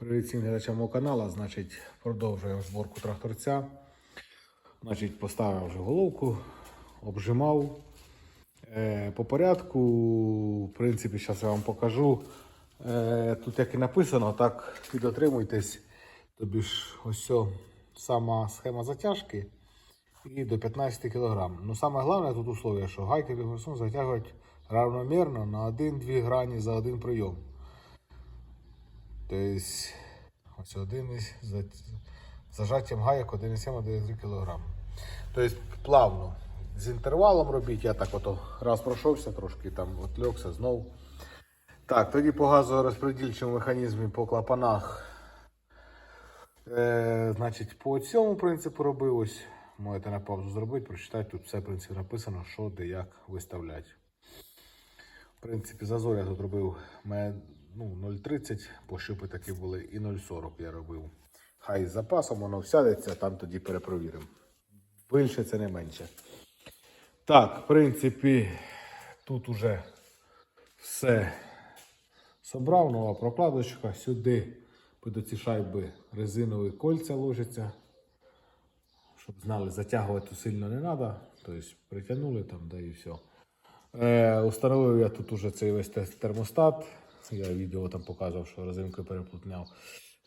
Привіт всім глядачам мого каналу. Значить, продовжуємо зборку тракторця. Значить, поставив вже головку, обжимав. Е, по порядку, в принципі, зараз я вам покажу. Е, тут як і написано, так дотримуйтесь. Тобі ж ось сама схема затяжки і до 15 кг. Ну саме головне тут условие, що гайки вігорсун затягують равномірно на 1-2 грані за один прийом. Тобто, ось один із за- зажаттям гаяк 1,7-1,3 кг. Тобто плавно. З інтервалом робіть, я так ото раз пройшовся трошки, там отльокся знов. Так, тоді по газорозподільчому механізмі по клапанах. Е, значить, по цьому принципу робив ось. Можете на паузу зробити, прочитати. Тут все в принципі написано, що де як виставляти. В принципі, зазор я тут робив ну, 0,30, пошипи такі були, і 0,40 я робив. Хай з запасом воно всядеться, там тоді перепровіримо. Більше це не менше. Так, в принципі, тут уже все собрав, нова прокладочка. Сюди під ці шайби резинові кольця ложаться. Щоб знали, затягувати сильно не треба. Тобто притягнули там, да і все. Е, установив я тут уже цей весь термостат. Я відео там показував, що резинкою переплутняв.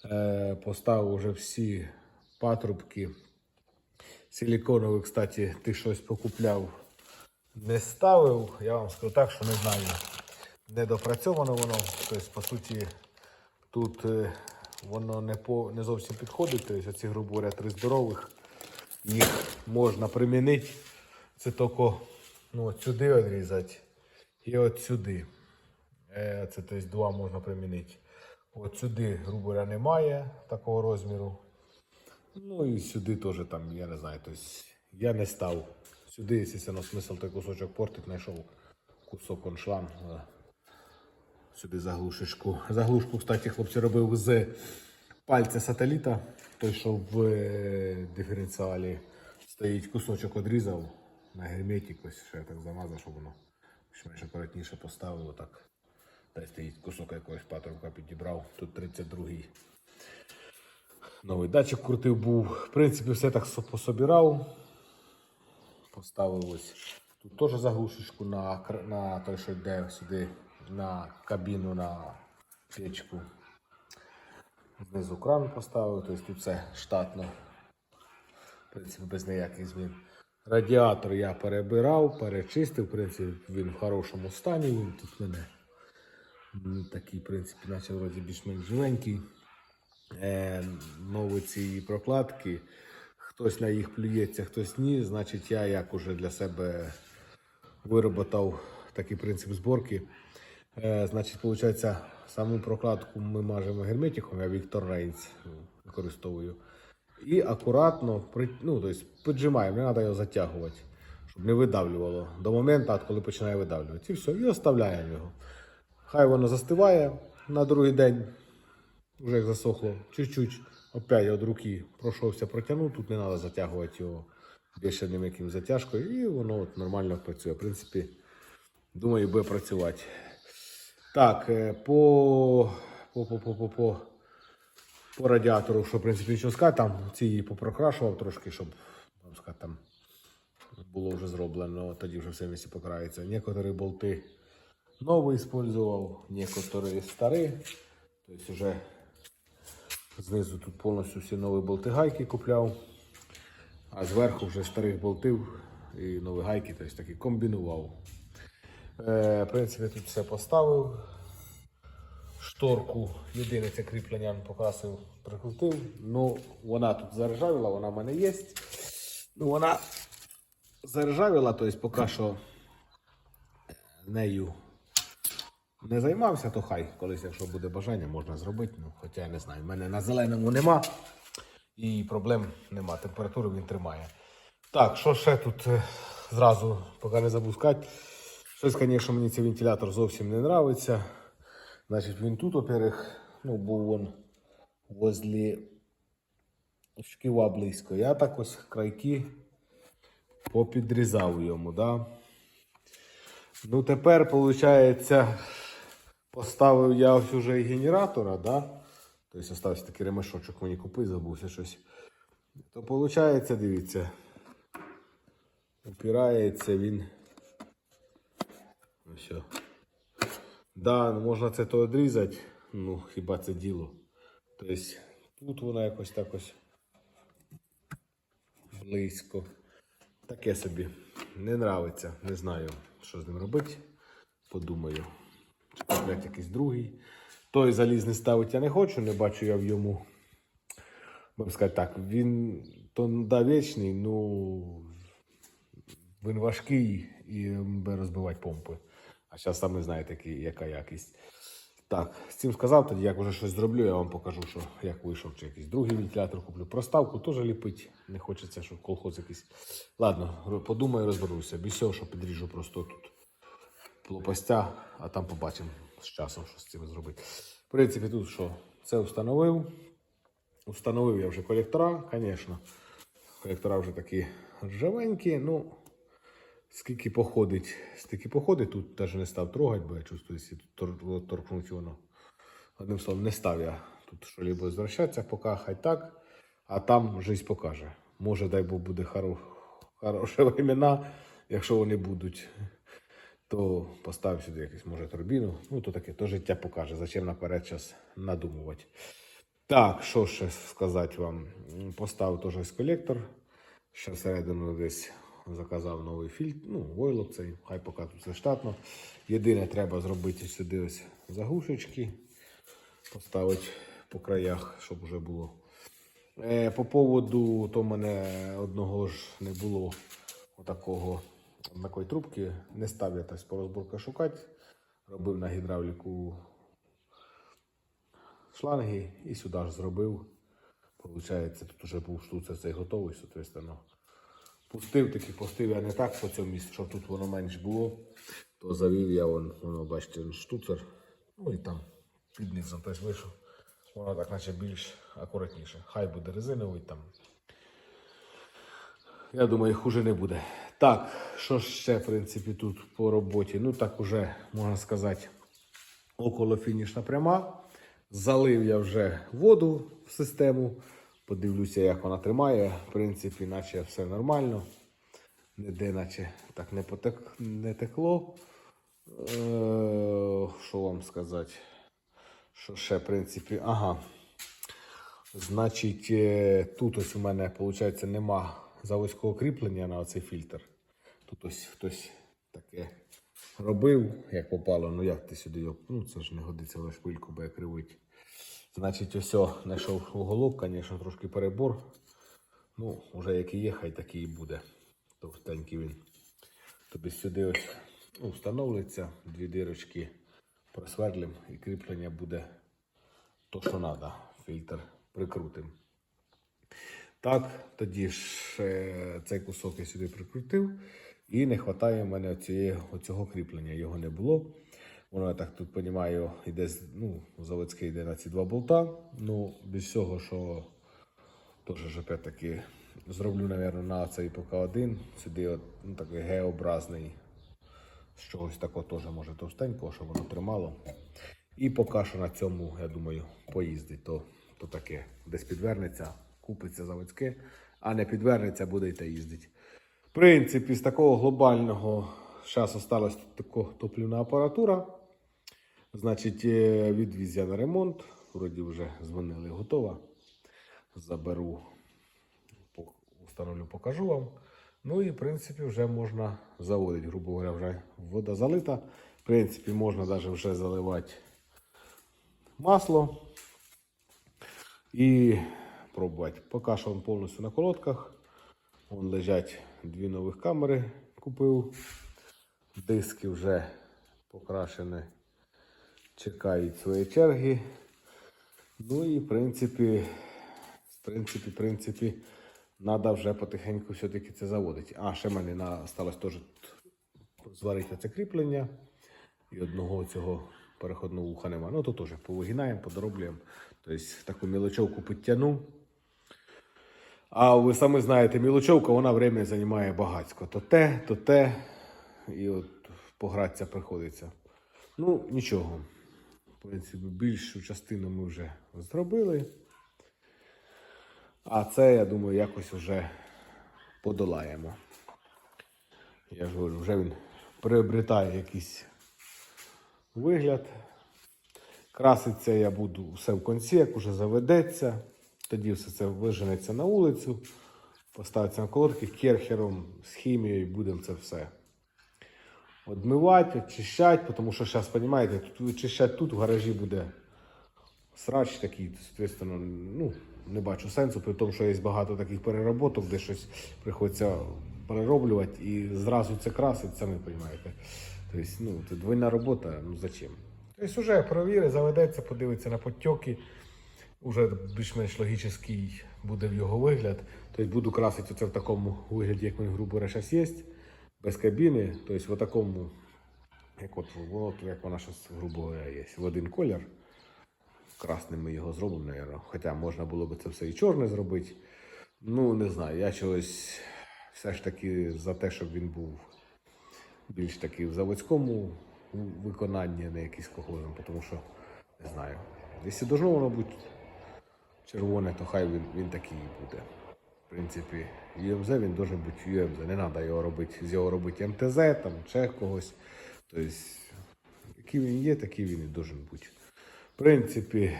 Е, поставив уже всі патрубки. Силіконові, кстати, ти щось покупляв, не ставив. Я вам скажу так, що не знаю. Не допрацьовано воно. Тобто, по суті, тут е, воно не, по, не зовсім підходить. Тобто, оці, грубо говоря, три здорових. Їх можна примінити. Це тільки ну, сюди відрізати і от сюди. Е, Це тобто, два можна примінити. От сюди, грубо говоря, немає такого розміру. Ну і сюди теж там, я не знаю, тобто я не став. Сюди, звісно, смисл той кусочок портить, знайшов кусок оншлан. е, Сюди заглушечку. Заглушку, кстати, хлопці робив з пальця сателіта. Той, що в е, диференціалі стоїть кусочок одрізав на герметик, ось ще так замазав, щоб воно більш акуратніше поставив. Отак. Та стоїть кусок якогось патрубка підібрав. Тут 32-й. Новий датчик крутив був. В принципі, все так пособирав. Поставив ось. Тут теж заглушечку на, на той, що йде сюди, на кабіну, на печку. Знизу кран поставив, тобто тут все штатно. В принципі, без ніяких змін. Радіатор я перебирав, перечистив, в принципі, він в хорошому стані. Він тут мене такий, в принципі, наче більш-менш живенький. Е, нові ці прокладки. Хтось на їх плюється, хтось ні. Значить, я як уже для себе вироботав такий принцип зборки. Е, значить, виходить, саму прокладку ми мажемо герметиком, я Віктор Рейнс використовую. І акуратно при, ну, тобто, піджимаємо, не треба його затягувати, щоб не видавлювало до моменту, коли починає видавлювати. І все, і оставляємо його. Хай воно застиває на другий день, вже як засохло, чуть-чуть. Опять від руки пройшовся, протягнув, тут не треба затягувати його. Більше ним яким затяжкою, і воно от нормально працює. В принципі, думаю, буде працювати. Так, е, по, по, по, по, по, по, по радіатору, що в принципі нічого сказати, там ці попрокрашував трошки, щоб там, сказати, там було вже зроблено, тоді вже все місці покрається. Некоторі болти нові использував, некоторі старі. Тобто вже знизу тут повністю всі нові болти гайки купляв, а зверху вже старих болтів і нові гайки, тобто такі комбінував. Е, в принципі, тут все поставив. Шторку, єдине це кріплення покрасив, прикрутив. Ну, вона тут заржавіла, вона в мене є. Ну, вона заржавіла, тобто поки що нею не займався, то хай колись, якщо буде бажання, можна зробити. Ну, хоча я не знаю, в мене на зеленому нема і проблем нема. Температуру він тримає. Так, що ще тут е, зразу, поки не забув сказати. Щось, звісно, мені цей вентилятор зовсім не подобається. Значить, він тут, во-первых, ну, був він возле шківа близько. Я так ось крайки попідрізав йому, да. Ну, тепер, виходить, поставив я ось уже і генератора, да. Тобто остався такий ремешочок мені купити, забувся щось. То виходить, дивіться. Упирається він. Ось. о. Да, ну, можна це то відрізати, ну хіба це діло. Тобто тут вона якось так ось близько. Таке собі. Не нравиться. Не знаю, що з ним робити. Подумаю. Купляти якийсь другий. Той залізний ставити я не хочу, не бачу я в йому. Можна сказати так, він то да, вічний, ну він важкий і буде розбивати помпи. А зараз самі знаєте, яка якість. Так, з цим сказав, тоді як вже щось зроблю, я вам покажу, що як вийшов, чи якийсь другий вентилятор куплю. Проставку теж ліпить. Не хочеться, щоб колхоз якийсь. Ладно, подумаю, розберуся. Без цього, що підріжу просто тут лопастя, а там побачимо з часом, що з цим зробити. В принципі, тут що? Це встановив. Установив я вже колектора, звісно. Колектора вже такі ржавенькі, ну. Скільки походить, стільки походить, тут навіть не став трогати, бо я чувствую, якщо торкнуть воно. Одним словом, не став я тут що-либо звертатися, поки хай так, а там жизнь покаже. Може, дай Бог буде хоро... хороші времена, якщо вони будуть, то поставив сюди якусь, може, турбіну. Ну, то таке, то життя покаже. Зачем наперед час надумувати. Так, що ще сказати вам? Поставив теж ось колектор. Ще всередину десь заказав новий фільтр, ну, войлок цей, хай поки тут все штатно. Єдине, треба зробити сюди ось заглушечки, поставити по краях, щоб вже було. Е, по поводу, то мене одного ж не було отакого такої трубки. Не став я по розборках шукати. Робив на гідравліку шланги і сюди ж зробив. Получається, тут вже був штуцер цей готовий, соответственно. Пустив таки, пустив я не так по цьому місцю, щоб тут воно менш було. То завів я вон, воно, бачите, штуцер. Ну і там під низом теж вийшов. Воно так наче більш акуратніше. Хай буде резиновий там. Я думаю, хуже не буде. Так, що ще, в принципі, тут по роботі? Ну, так уже, можна сказати, около фінішна пряма. Залив я вже воду в систему. Подивлюся, як вона тримає. В принципі, наче все нормально. Ніде, наче так не, потек... не текло. Е, що вам сказати? Що ще, в принципі, ага. Значить, е, тут ось у мене, виходить, нема заводського кріплення на цей фільтр. Тут ось хтось таке робив, як попало. Ну як ти сюди його. Ну це ж не годиться в шпильку, бо я кривить. Значить, ось знайшов уголок, звісно, трошки перебор. Ну, вже який є, хай такий і буде. Товстенький він. Тобі сюди ось встановлюється, дві дирочки просвердлим і кріплення буде то, що треба. Фільтр прикрутим. Так, тоді ж цей кусок я сюди прикрутив. І не вистачає в мене оцього кріплення. Його не було. Воно, я так тут розумію, йде, ну, заводське йде на ці два болта. Ну, без цього, що теж опять-таки зроблю, мабуть, на цей поки один. Сюди от, ну, такий Г-образний. З чогось такого теж може товстенького, щоб воно тримало. І поки що на цьому, я думаю, поїздить, то, то таке. Десь підвернеться, купиться заводське, а не підвернеться, буде й та їздить. В принципі, з такого глобального зараз осталась така топлівна апаратура. Значить, е, відвіз я на ремонт. Вроді вже дзвонили, готова. Заберу, встановлю, покажу вам. Ну і в принципі вже можна заводити. Грубо говоря, вже вода залита. В принципі, можна навіть вже заливати масло і пробувати. Поки що він повністю на колодках. Вон лежать дві нових камери, купив. Диски вже покрашені, чекають своєї черги. Ну і в принципі, в принципі, в принципі, треба вже потихеньку все-таки це заводити. А, ще мене сталося теж зварити це кріплення. І одного цього переходного вуха нема. Ну то теж повигинаємо, подороблюємо. Тобто таку мілочовку підтягну. А ви самі знаєте, мілочовка, вона время займає багатько. То те, то те. І от погратися приходиться. Ну, нічого. В принципі, більшу частину ми вже зробили. А це, я думаю, якось вже подолаємо. Я ж говорю, вже він приобретає якийсь вигляд. Краситься я буду все в кінці, як уже заведеться. Тоді все це виженеться на вулицю, поставиться на колодки керхером з хімією, будемо це все відмивати, очищати, тому що зараз, розумієте, тут очищати тут в гаражі буде срач такий, соответственно, ну, не бачу сенсу, при тому, що є багато таких перероботок, де щось приходиться перероблювати і зразу це красить, самі розумієте. Тобто, ну, це двойна робота, ну зачем? Тобто вже провірить, заведеться, подивиться на потьоки, уже більш-менш логічний буде в його вигляд. Тобто буду красити оце в такому вигляді, як він, грубо говоря, зараз є, без кабіни, тобто в такому, як от, от, як вона зараз, грубо говоря, є, в один колір. Красним ми його зробимо, мабуть. Хоча можна було б це все і чорне зробити. Ну, не знаю, я чогось все ж таки за те, щоб він був більш таки в заводському виконанні, не якийсь коховим, тому що не знаю. Якщо должно воно бути червоне, то хай він, він такий буде. В принципі, UMZ він должен бути UMZ. Не треба його робити, з його робити МТЗ, там, чи когось. Тобто, який він є, такий він і должен бути. В принципі,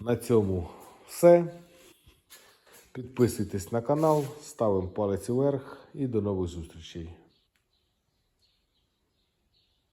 на цьому все. Підписуйтесь на канал, ставимо палець вверх і до нових зустрічей.